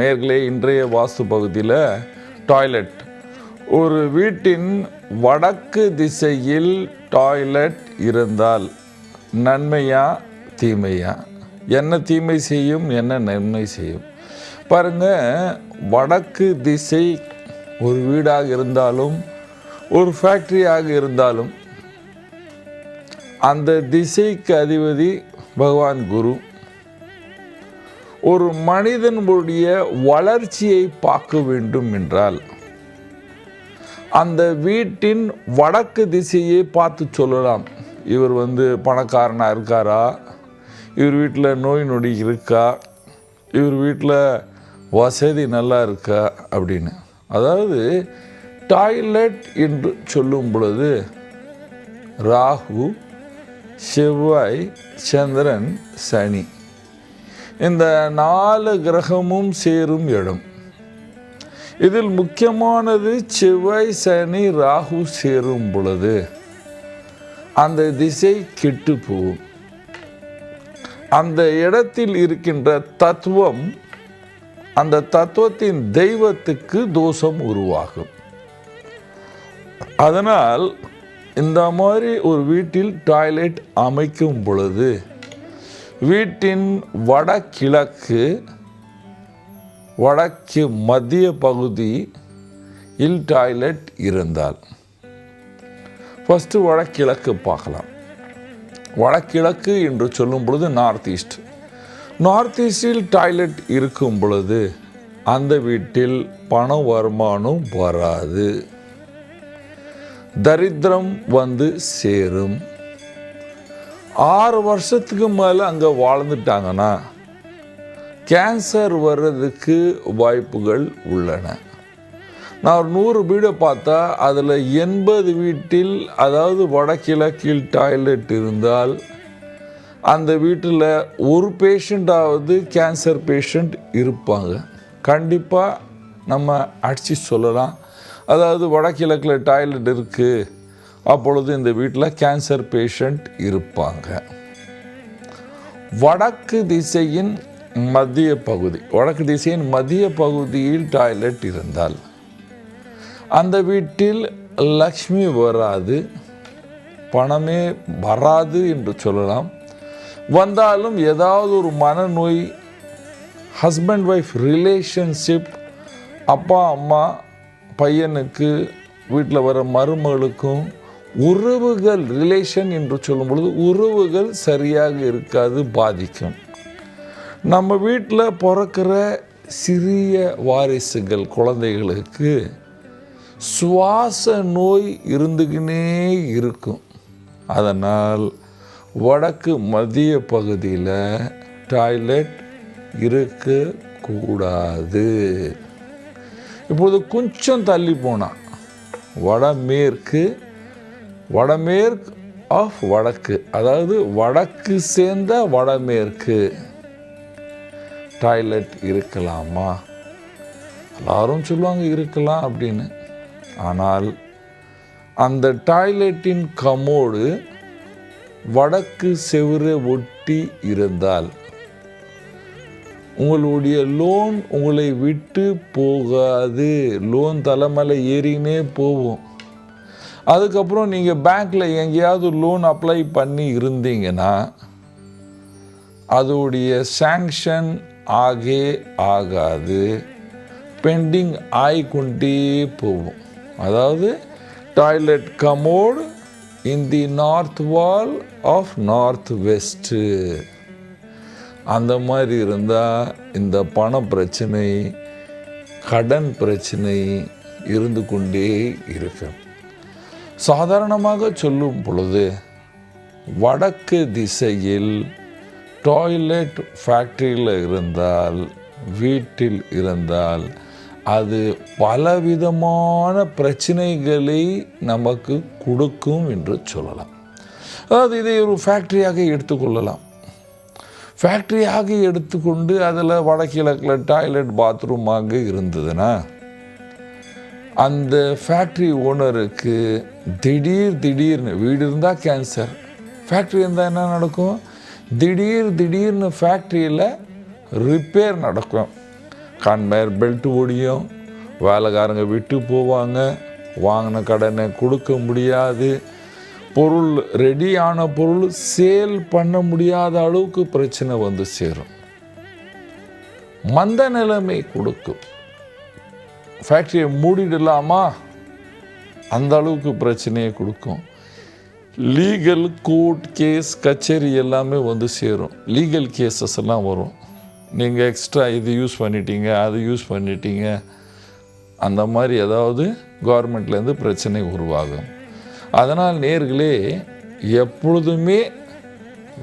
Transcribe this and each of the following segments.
நேர்களே இன்றைய வாஸ்து பகுதியில் டாய்லெட் ஒரு வீட்டின் வடக்கு திசையில் டாய்லெட் இருந்தால் நன்மையா தீமையா? என்ன தீமை செய்யும் என்ன நன்மை செய்யும்? பாருங்கள் வடக்கு திசை ஒரு வீடாக இருந்தாலும் ஒரு ஃபேக்ட்ரியாக இருந்தாலும் அந்த திசைக்கு அதிபதி பகவான் குரு. ஒரு மனிதனுடைய வளர்ச்சியை பார்க்க வேண்டும் என்றால் அந்த வீட்டின் வடக்கு திசையை பார்த்து சொல்லலாம். இவர் வந்து பணக்காரனாக இருக்காரா? இவர் வீட்டில் நோய் நொடி இருக்கா? இவர் வீட்டில் வசதி நல்லா இருக்கா? அப்படின்னு. அதாவது டாய்லெட் என்று சொல்லும் பொழுது ராகு செவ்வாய் சந்திரன் சனி. இந்த நாலு கிரகமும் சேரும் இடம் இதில் முக்கியமானது செவ்வாய் சனி ராகு சேரும் பொழுது அந்த திசை கெட்டு போகும். அந்த இடத்தில் இருக்கின்ற தத்துவம் அந்த தத்துவத்தின் தெய்வத்துக்கு தோஷம் உருவாகும். அதனால் இந்த மாதிரி ஒரு வீட்டில் டாய்லெட் அமைக்கும் பொழுது வீட்டின் வடகிழக்கு வடக்கு மத்திய பகுதி இல் டாய்லெட் இருந்தால். ஃபஸ்ட்டு வடகிழக்கு பார்க்கலாம். வடகிழக்கு என்று சொல்லும் பொழுது நார்த் ஈஸ்ட் நார்த் ஈஸ்டில் டாய்லெட் இருக்கும் பொழுது அந்த வீட்டில் பண வருமானம் வராது. தரித்திரம் வந்து சேரும். ஆறு வருஷத்துக்கு மேலே அங்கே வாழ்ந்துட்டாங்கன்னா கேன்சர் வர்றதுக்கு வாய்ப்புகள் உள்ளன. நான் ஒரு நூறு வீடை பார்த்தா அதில் எண்பது வீட்டில் அதாவது வடகிழக்கில் டாய்லெட் இருந்தால் அந்த வீட்டில் ஒரு பேஷண்ட்டாவது கேன்சர் பேஷண்ட் இருப்பாங்க. கண்டிப்பாக நம்ம அடித்து சொல்லலாம். அதாவது வடகிழக்கில் டாய்லெட் இருக்குது அப்பொழுது இந்த வீட்டில் கேன்சர் பேஷண்ட் இருப்பாங்க. வடக்கு திசையின் மத்திய பகுதி வடக்கு திசையின் மத்திய பகுதியில் டாய்லெட் இருந்தால் அந்த வீட்டில் லக்ஷ்மி வராது பணமே வராது என்று சொல்லலாம். வந்தாலும் ஏதாவது ஒரு மனநோய் ஹஸ்பண்ட் ஒய்ஃப் ரிலேஷன்ஷிப் அப்பா அம்மா பையனுக்கு வீட்டில் வர மருமகளுக்கும் உறவுகள் ரிலேஷன் என்று சொல்லும் பொழுது உறவுகள் சரியாக இருக்காது பாதிக்கும். நம்ம வீட்டில் பிறக்கிற சிறிய வாரிசுகள் குழந்தைகளுக்கு சுவாச நோய் இருந்துக்கினே இருக்கும். அதனால் வடக்கு மத்திய பகுதியில் டாய்லெட் இருக்கக்கூடாது. இப்பொழுது கொஞ்சம் தள்ளி போனால் வடமேற்கு வடமேற்கு ஆஃப் வடக்கு அதாவது வடக்கு சேர்ந்த வடமேற்கு. டாய்லெட் இருக்கலாமா? எல்லாரும் சொல்லுவாங்க இருக்கலாம் அப்படின்னு. ஆனால் அந்த டாய்லெட்டின் கமோடு வடக்கு செவுரை ஒட்டி இருந்தால் உங்களுடைய லோன் உங்களை விட்டு போகாது. லோன் தலைமையில் ஏறினே போகும். அதுக்கப்புறம் நீங்கள் பேங்க்கில் எங்கேயாவது லோன் அப்ளை பண்ணி இருந்தீங்கன்னா அதோடைய சேங்ஷன் ஆகே ஆகாது. பெண்டிங் ஆகிக்கொண்டே போகும். அதாவது toilet commode in the north wall of north west அந்த மாதிரி இருந்தால் இந்த பண பிரச்சனை கடன் பிரச்சனை இருந்து கொண்டே இருக்கும். சாதாரணமாக சொல்லும் பொழுது வடக்கு திசையில் டாய்லெட் ஃபேக்ட்ரியில் இருந்தால் வீட்டில் இருந்தால் அது பலவிதமான பிரச்சனைகளை நமக்கு கொடுக்கும் என்று சொல்லலாம். அதாவது இதை ஒரு ஃபேக்ட்ரியாக எடுத்துக்கொள்ளலாம் ஃபேக்ட்ரியாக எடுத்துக்கொண்டு அதில் வடகிழக்கில் டாய்லெட் பாத்ரூமாக இருந்ததுன்னா அந்த ஃபேக்ட்ரி ஓனருக்கு திடீர் திடீர்னு வீடு இருந்தால் கேன்சர் ஃபேக்ட்ரி இருந்தால் என்ன நடக்கும்? திடீர் திடீர்னு ஃபேக்ட்ரியில் ரிப்பேர் நடக்கும். கன்வேர் பெல்ட் ஒடியும் வேலைக்காரங்க விட்டு போவாங்க. வாங்கின கடனை கொடுக்க முடியாது. பொருள் ரெடியான பொருள் சேல் பண்ண முடியாத அளவுக்கு பிரச்சனை வந்து சேரும். மந்த நிலைமை கொடுக்கும். ஃபேக்ட்ரியை மூடிடலாமா? அந்த அளவுக்கு பிரச்சனையை கொடுக்கும். லீகல் கோர்ட் கேஸ் கச்சேரி எல்லாமே வந்து சேரும். லீகல் கேசஸ் எல்லாம் வரும். நீங்கள் எக்ஸ்ட்ரா இது யூஸ் பண்ணிட்டீங்க அது யூஸ் பண்ணிட்டீங்க. அந்த மாதிரி ஏதாவது கவர்மெண்ட்லேருந்து பிரச்சனை உருவாகும். அதனால் நேர்களே எப்பொழுதுமே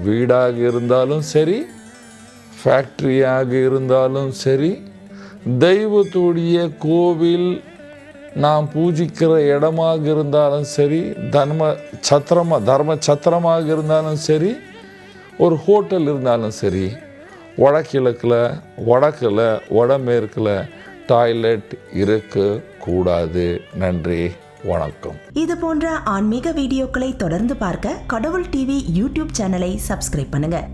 வீடாக இருந்தாலும் சரி ஃபேக்ட்ரியாக இருந்தாலும் சரி தெய்வத்துடைய கோவில் நாம் பூஜிக்கிற இடமாக இருந்தாலும் சரி தர்ம சத்திரமாக தர்ம சத்திரமாக இருந்தாலும் சரி ஒரு ஹோட்டல் இருந்தாலும் சரி வடகிழக்கில் வடக்கில் வடமேற்கில் டாய்லெட் இருக்கக்கூடாது. நன்றி வணக்கம். இது போன்ற ஆன்மீக வீடியோக்களை தொடர்ந்து பார்க்க கடவுள் டிவி யூடியூப் சேனலை சப்ஸ்கிரைப் பண்ணுங்க.